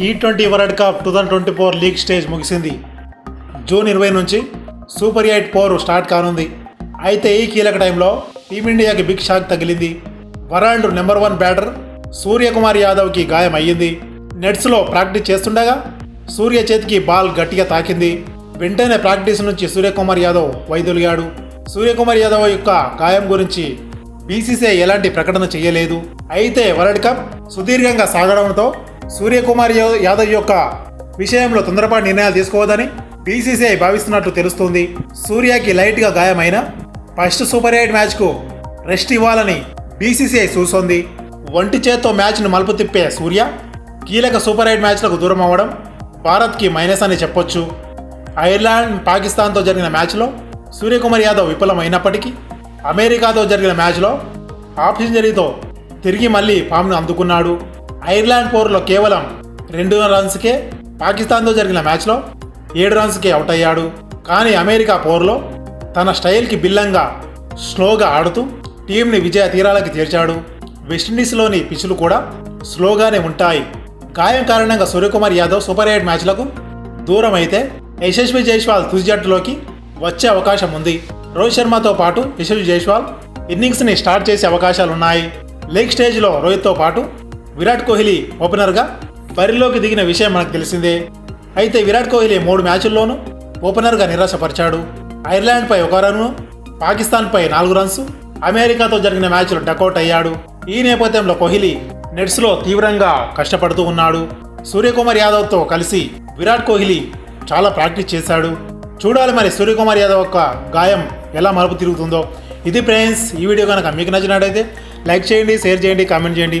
T twenty world cup two thousand twenty four league stage ముగిసింది. June ఇరవై నుంచి super eight four start కానుంది. అయితే ఈ కీలక టైంలో టీమిండియాకి బిగ్ షాక్ తగిలింది. World number one batter Suryakumar యాదవ్కి గాయం అయ్యింది. నెట్స్లో ప్రాక్టీస్ చేస్తుండగా సూర్య చేతికి బాల్ గట్టిగా తాకింది. వెంటనే ప్రాక్టీస్ నుంచి సూర్యకుమార్ యాదవ్ వైదొలిగాడు. సూర్యకుమార్ యాదవ్ యొక్క గాయం గురించి బీసీసీఐ ఎలాంటి ప్రకటన చేయలేదు. అయితే వరల్డ్ కప్ సుదీర్ఘంగా సాగడంతో సూర్యకుమార్ యాదవ్ యొక్క విషయంలో తొందరపాటు నిర్ణయాలు తీసుకోవద్దని బీసీసీఐ భావిస్తున్నట్లు తెలుస్తుంది. సూర్యకి లైట్గా గాయమైన ఫస్ట్ సూపర్ ఎయిట్ మ్యాచ్కు రెస్ట్ ఇవ్వాలని బీసీసీఐ చూస్తోంది ఒంటి చేత్తో మ్యాచ్ను మలుపు తిప్పే సూర్య కీలక సూపర్ ఎయిట్ మ్యాచ్లకు దూరం అవ్వడం భారత్కి మైనస్ అని చెప్పొచ్చు. ఐర్లాండ్ పాకిస్తాన్తో జరిగిన మ్యాచ్లో సూర్యకుమార్ యాదవ్ విఫలమైనప్పటికీ అమెరికాతో జరిగిన మ్యాచ్లో ఆఫ్ సెంచరీతో తిరిగి మళ్ళీ ఫామ్ను అందుకున్నాడు. ఐర్లాండ్ పోరులో కేవలం రెండు రన్స్కే పాకిస్తాన్తో జరిగిన మ్యాచ్లో ఏడు రన్స్కే అవుట్ అయ్యాడు. కానీ అమెరికా పోరులో తన స్టైల్కి బిల్లంగా స్లోగా ఆడుతూ టీంని విజయ తీరాలకి చేర్చాడు. వెస్టిండీస్లోని పిచ్లు కూడా స్లోగానే ఉంటాయి. గాయం కారణంగా సూర్యకుమార్ యాదవ్ సూపర్ ఎయిట్ మ్యాచ్లకు దూరం అయితే యశస్వి జైస్వాల్ తుది జట్టులోకి వచ్చే అవకాశం ఉంది. రోహిత్ శర్మతో పాటు యశస్వి జైస్వాల్ ఇన్నింగ్స్ని స్టార్ట్ చేసే అవకాశాలు ఉన్నాయి లెగ్ స్టేజ్లో రోహిత్తో పాటు విరాట్ కోహ్లీ ఓపెనర్గా బరిలోకి దిగిన విషయం మనకు తెలిసిందే. అయితే విరాట్ కోహ్లీ మూడు మ్యాచుల్లోనూ ఓపెనర్గా నిరాశపరిచాడు. ఐర్లాండ్పై ఒక రన్ను పాకిస్తాన్పై నాలుగు రన్స్ అమెరికాతో జరిగిన మ్యాచ్లో డకౌట్ అయ్యాడు. ఈ నేపథ్యంలో కోహ్లీ నెట్స్లో తీవ్రంగా కష్టపడుతూ ఉన్నాడు. సూర్యకుమార్ యాదవ్తో కలిసి విరాట్ కోహ్లీ చాలా ప్రాక్టీస్ చేశాడు. చూడాలి మరి సూర్యకుమార్ యాదవ్ యొక్క గాయం ఎలా మలుపు తిరుగుతుందో. ఇది ఫ్రెండ్స్ ఈ వీడియో కనుక మీకు నచ్చినట్టయితే లైక్ చేయండి షేర్ చేయండి కామెంట్ చేయండి.